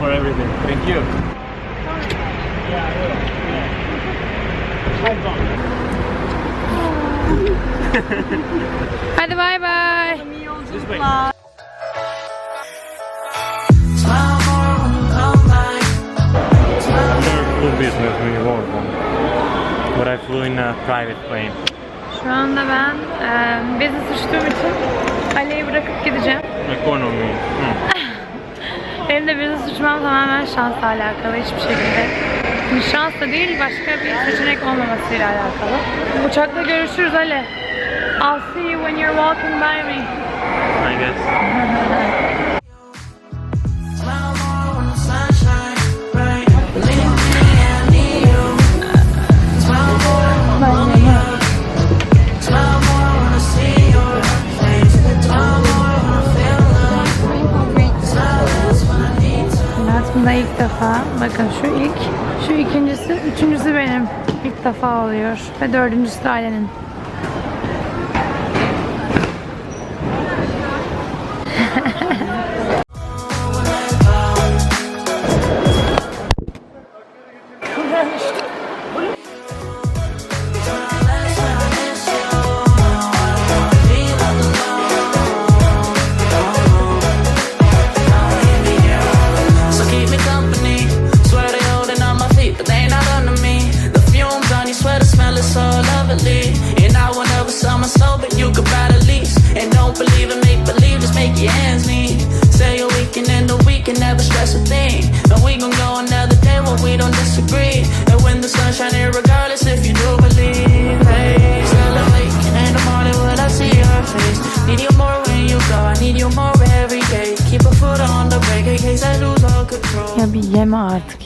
for everything. Thank you. Hadi bay bay. Business when you one. But I flew in a private plane. Şu anda ben e, business uçtuğum için Ali'yi bırakıp gideceğim. Economy. Hmm. Benim de business uçmam tamamen şansla alakalı hiçbir şekilde. Yani şans da değil başka bir seçenek olmamasıyla alakalı. Uçakta görüşürüz Ali. I'll see you when you're walking by me. I guess. defa, bakın şu ilk, şu ikincisi, üçüncüsü benim ilk defa oluyor. Ve dördüncüsü de ailenin.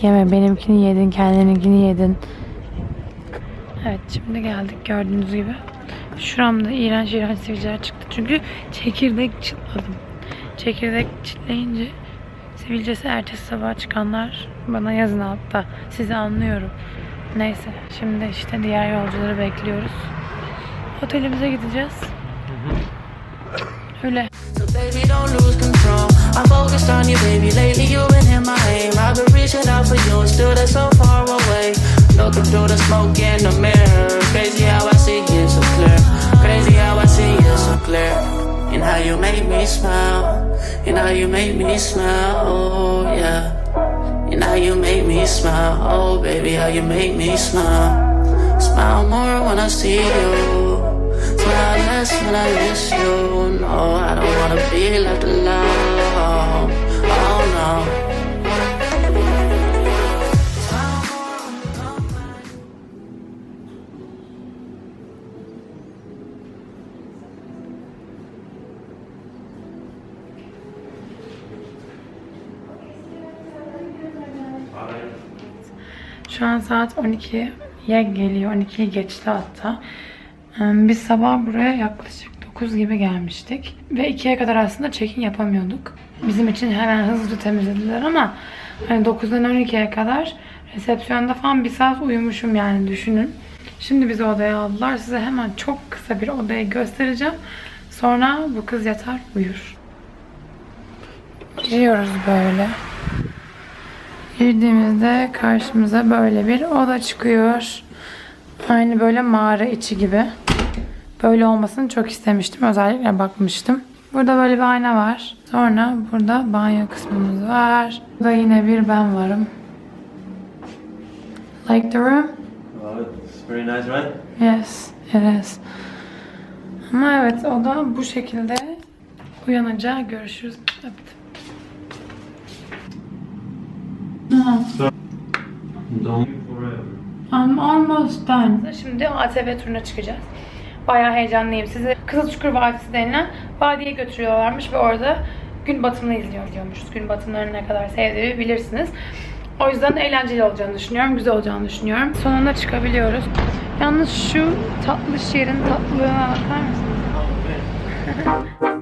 Yeme. Benimkini yedin, kendininkini yedin. Evet şimdi geldik gördüğünüz gibi. Şuramda iğrenç iğrenç sivilceler çıktı. Çünkü çekirdek çıtladım. Çekirdek çitleyince sivilcesi ertesi sabah çıkanlar bana yazın altta. Sizi anlıyorum. Neyse şimdi işte diğer yolcuları bekliyoruz. Otelimize gideceğiz. Öyle. So baby, don't lose control. I'm focused on you, baby. Lately you've been in my aim. I've been reaching out for you, and still they're so far away. Looking through the smoke in the mirror. Crazy how I see you so clear. Crazy how I see you so clear. And how you make me smile. And how you make me smile. Oh yeah. And how you make me smile. Oh baby, how you make me smile. Smile more when I see you. Smile less when I miss you. No, I don't wanna be left alone. Şu an saat 12'ye geliyor. 12'yi geçti hatta. Ee, Biz sabah buraya yaklaşık 9 gibi gelmiştik. Ve 2'ye kadar aslında check-in yapamıyorduk. Bizim için hemen hızlı temizlediler ama hani 9'dan 12'ye kadar resepsiyonda falan bir saat uyumuşum yani düşünün. Şimdi bizi odaya aldılar. Size hemen çok kısa bir odayı göstereceğim. Sonra bu kız yatar uyur. Giriyoruz böyle. Girdiğimizde karşımıza böyle bir oda çıkıyor. Aynı böyle mağara içi gibi. Böyle olmasını çok istemiştim. Özellikle bakmıştım. Burada böyle bir ayna var. Sonra burada banyo kısmımız var. Burada yine bir ben varım. Like the room? İt's very nice, right? Yes, it is. Ama evet o da bu şekilde uyanınca görüşürüz. Forever. I'm almost done. Şimdi ATV turuna çıkacağız. Bayağı heyecanlıyım. Sizi Kızılçukur Vadisi denilen vadiye götürüyorlarmış ve orada gün batımını izliyor diyormuşuz. Gün batımlarını ne kadar sevdiğimi bilirsiniz. O yüzden eğlenceli olacağını düşünüyorum. Güzel olacağını düşünüyorum. Sonunda çıkabiliyoruz. Yalnız şu tatlı yerin tatlılığına bakar mısınız?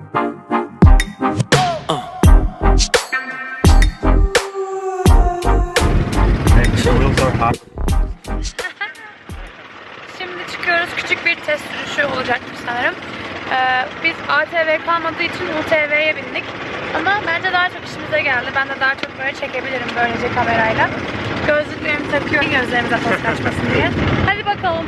kalmadığı için UTV'ye bindik. Ama bence daha çok işimize geldi. Ben de daha çok böyle çekebilirim böylece kamerayla. Gözlüklerimi takıyorum gözlerimize toz kaçmasın diye. Hadi bakalım.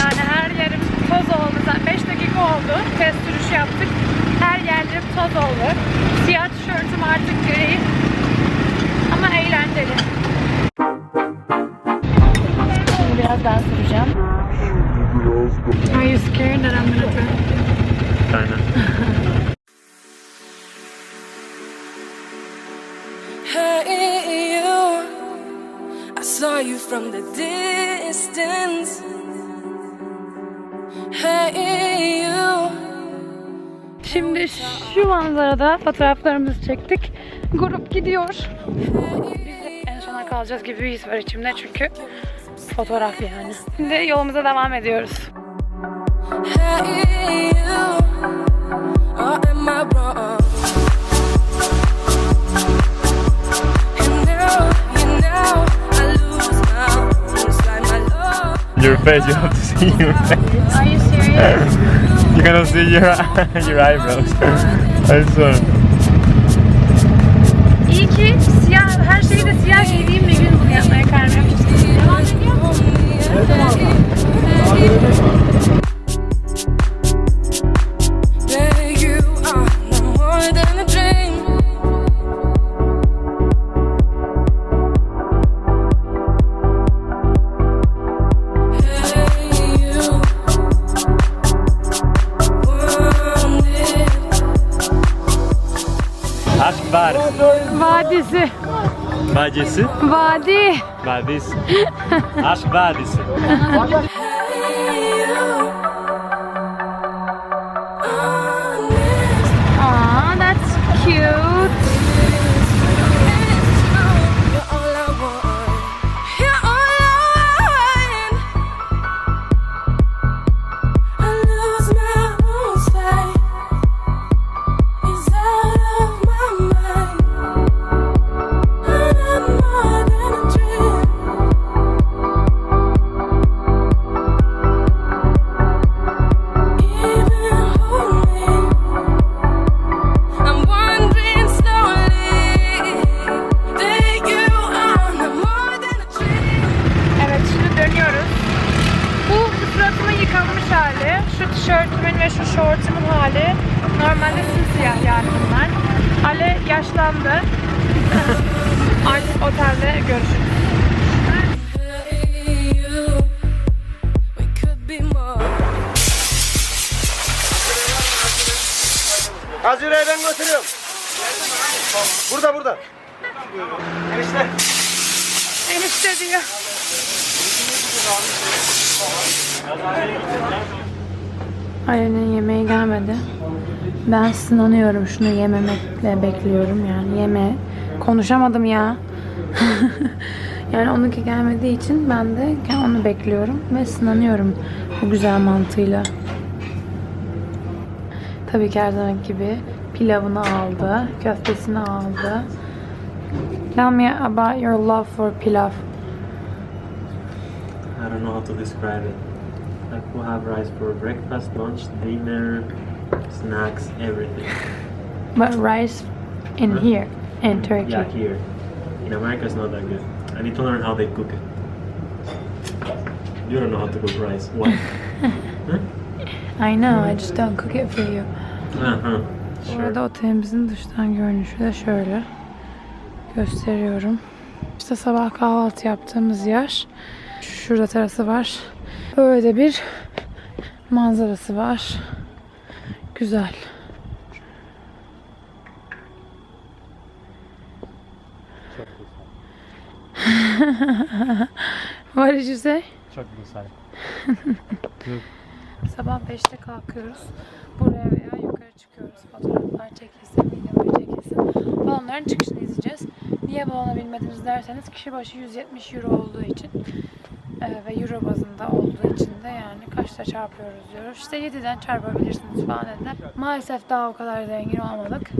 Yani her yerim toz oldu. Zaten 5 dakika oldu. Test sürüşü yaptık. Her yerlerim toz oldu. Siyah tişörtüm artık gri. Ama eğlenceli. Biraz Are you scared that I'm gonna drive? Kinda. Hey, you. I saw you from the distance. Hey, you. Şimdi şu manzarada fotoğraflarımızı çektik. Grup gidiyor. Biz de en sona kalacağız gibi bir his var içimde çünkü fotoğraf yani. Şimdi yolumuza devam ediyoruz. Hey, you. Or am I wrong? Your face, you have to see your face. Are you serious? You cannot see your your eyebrows. I saw. İyi ki siyah, her şeyi de siyah giydiğim bir gün bunu yapmaya karar Vadisi. Normalde simsiyah yani bunlar. Ale yaşlandı. Artık otelde görüşürüz. Hazire'yi ben götürüyorum. Burada burada. Enişte. Enişte diyor. Ali'nin yemeği gelmedi. Ben sınanıyorum şunu yememekle bekliyorum yani yeme. Konuşamadım ya. yani onunki gelmediği için ben de onu bekliyorum ve sınanıyorum bu güzel mantığıyla. Tabii ki her zaman gibi pilavını aldı, köftesini aldı. Tell me about your love for pilav. I don't know how to describe it. I could have rice for breakfast, lunch, dinner, snacks, everything. But rice in Huh? here, in Turkey. Yeah, here. In America, it's not that good. I need to learn how they cook it. You don't know how to cook rice. Why? I know, I just don't cook it for you. uh-huh. Bu Sure. otelimizin dıştan görünüşü de şöyle. Gösteriyorum. İşte sabah kahvaltı yaptığımız yer. Şurada terası var. Böyle bir manzarası var. Güzel. What did you say? Çok güzel. Sabah 5'te kalkıyoruz. Buraya veya yukarı çıkıyoruz. Fotoğraflar çekilsin, videolar çekilsin. Balonların çıkışını izleyeceğiz. Niye balona binmediniz derseniz kişi başı 170 euro olduğu için e, ve euro bazında olduğu için de yani kaçta çarpıyoruz diyoruz. İşte 7'den çarpabilirsiniz falan dediler. Maalesef daha o kadar zengin olmadık.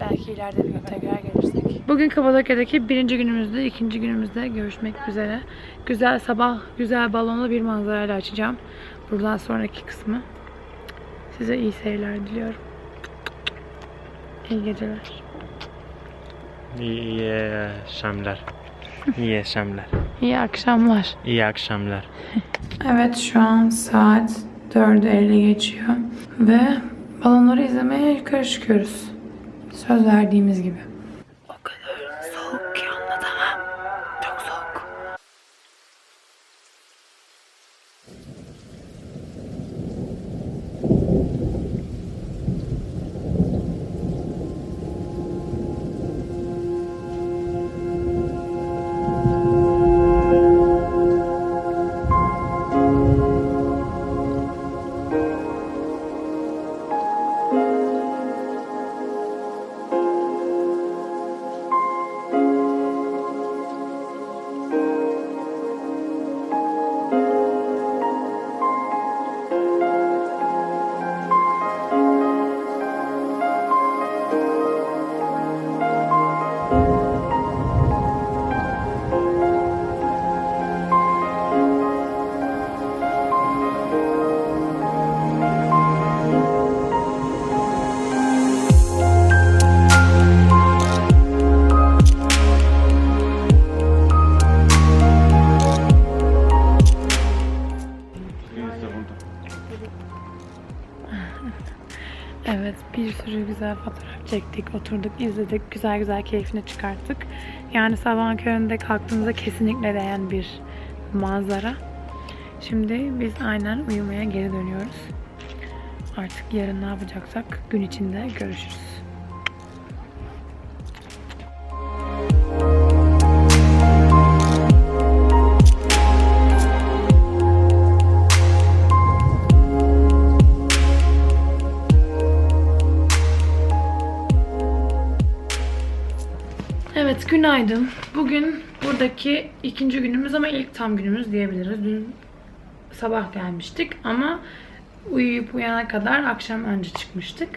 Belki ileride bir gün tekrar gelirsek. Bugün Kapadokya'daki birinci günümüzde, ikinci günümüzde görüşmek üzere. Güzel sabah, güzel balonlu bir manzarayla açacağım. Buradan sonraki kısmı. Size iyi seyirler diliyorum. İyi geceler. İyi akşamlar. İyi akşamlar. İyi akşamlar. İyi akşamlar. Evet şu an saat 4.50 geçiyor. Ve balonları izlemeye yukarı çıkıyoruz. Söz verdiğimiz gibi. Çektik, oturduk, izledik, güzel güzel keyfini çıkarttık. Yani sabahın köründe kalktığımızda kesinlikle değen bir manzara. Şimdi biz aynen uyumaya geri dönüyoruz. Artık yarın ne yapacaksak gün içinde görüşürüz. Günaydın. Bugün buradaki ikinci günümüz ama ilk tam günümüz diyebiliriz. Dün sabah gelmiştik ama uyuyup uyanana kadar akşam önce çıkmıştık.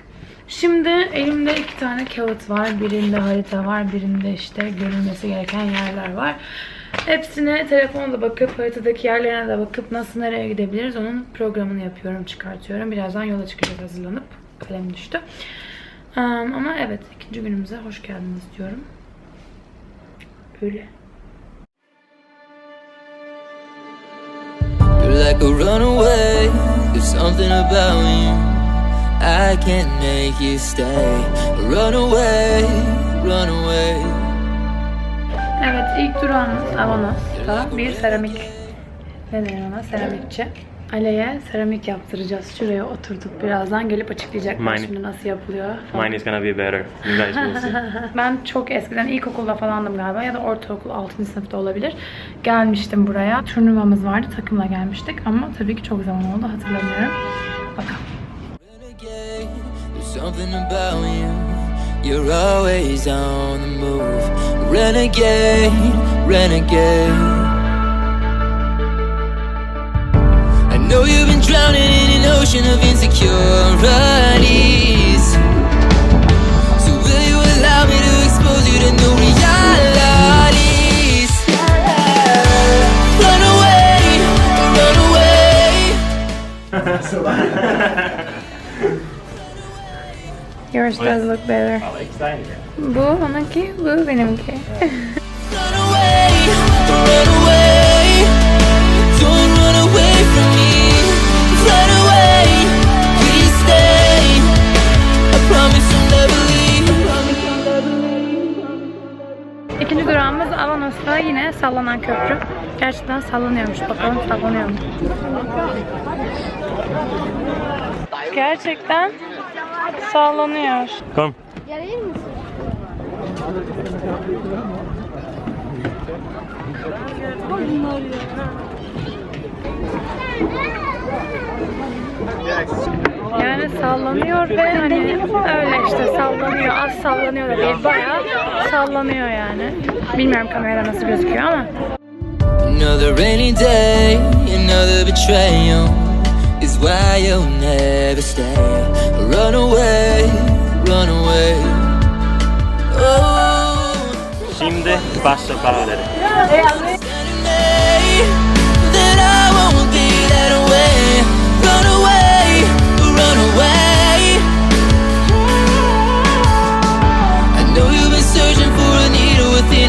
Şimdi elimde iki tane kağıt var. Birinde harita var, birinde işte görülmesi gereken yerler var. Hepsine telefonla bakıp haritadaki yerlerine de bakıp nasıl nereye gidebiliriz onun programını yapıyorum, çıkartıyorum. Birazdan yola çıkacağız hazırlanıp. Kalem düştü. Ama evet ikinci günümüze hoş geldiniz diyorum. Öyle. You're like a runaway. There's something about you. I can't make you stay. Run away, run away. Evet ilk durağımız Avanos'ta bir seramik ne denir ona seramikçi. Aleye seramik yaptıracağız. Şuraya oturduk. Birazdan gelip açıklayacaklar Mine- şimdi nasıl yapılıyor falan. Mine is gonna be better. You guys will see. Ben çok eskiden ilkokulda falandım galiba ya da ortaokul 6. sınıfta olabilir. Gelmiştim buraya. Turnuvamız vardı. Takımla gelmiştik ama tabii ki çok zaman oldu hatırlamıyorum. Bakalım. Renegade, there's something about you. You're always on the move. Renegade, renegade. Know you've been drowning in an ocean of insecurities. So will you allow me to expose you to new realities? Run away, run away. Yours does look better. Bu onunki, bu benimki. Avanos'ta yine sallanan köprü. Gerçekten sallanıyormuş. Bakalım sallanıyor mu? Gerçekten sallanıyor. Come. Yani sallanıyor ve hani öyle işte sallanıyor. Az sallanıyor da değil. Bayağı sallanıyor yani. Bilmiyorum kamerada nasıl gözüküyor ama. Another rainy day, another betrayal is why you'll never stay. Run away, run away. Oh, Şimdi başla paraları.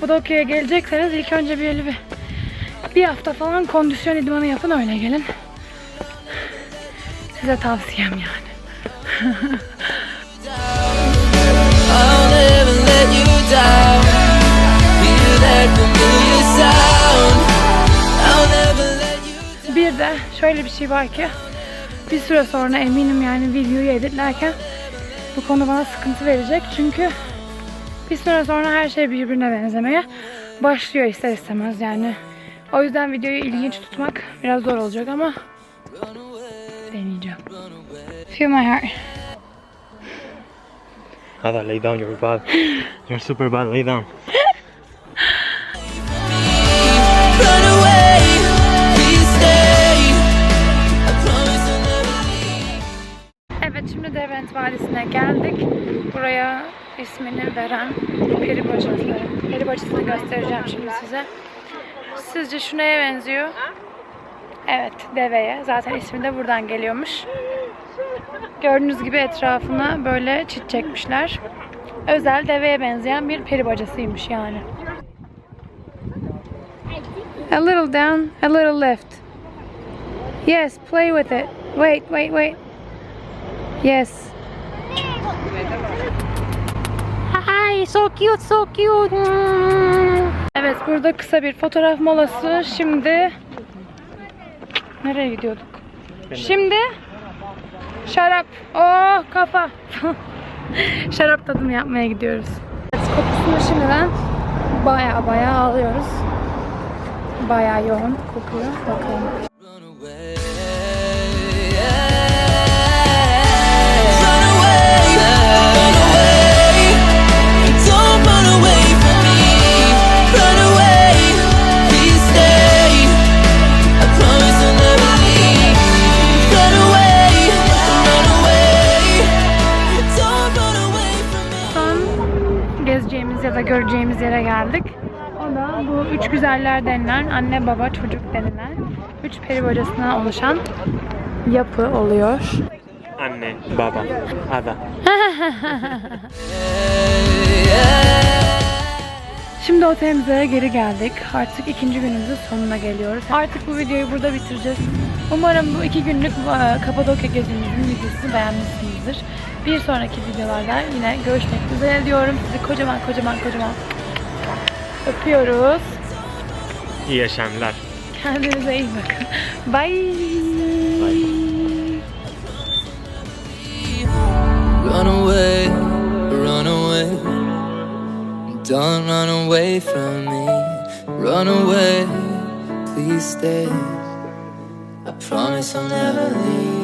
Kapadokya'ya gelecekseniz ilk önce bir bir bir hafta falan kondisyon idmanı yapın öyle gelin. Size tavsiyem yani. Bir de şöyle bir şey var ki bir süre sonra eminim yani videoyu editlerken bu konu bana sıkıntı verecek. Çünkü bir süre sonra her şey birbirine benzemeye başlıyor ister istemez yani. O yüzden videoyu ilginç tutmak biraz zor olacak ama deneyeceğim. Feel my heart. Ada, lay down, you're bad. You're super bad, lay down. Evet şimdi Devent Vadisi'ne geldik. Buraya ismini veren peri bacası. Peri bacasını göstereceğim şimdi size. Sizce şu neye benziyor? Evet deveye. Zaten ismi de buradan geliyormuş. Gördüğünüz gibi etrafına böyle çit çekmişler. Özel deveye benzeyen bir peri bacasıymış yani. A little down, a little left. Yes, play with it. Wait, wait, wait. Yes. So cute, so cute. Evet, burada kısa bir fotoğraf molası. Şimdi nereye gidiyorduk? Şimdi şarap. Oh kafa. şarap tadımı yapmaya gidiyoruz. Evet, kokusunu şimdiden baya baya alıyoruz. Baya yoğun kokuyor. Bakalım. Göreceğimiz yere geldik. O da bu üç güzeller denilen anne baba çocuk denilen üç peri bacasından oluşan yapı oluyor. Anne, baba, Ada. Şimdi otelimize geri geldik. Artık ikinci günümüzün sonuna geliyoruz. Artık bu videoyu burada bitireceğiz. Umarım bu iki günlük e, Kapadokya gezimizin videosunu beğenmişsinizdir. Bir sonraki videolarda yine görüşmek üzere diyorum. Sizi kocaman kocaman kocaman öpüyoruz. İyi yaşamlar. Kendinize iyi bakın. Bye. Run away, run away. Don't run away from me. Run away, please stay. I promise I'll never leave.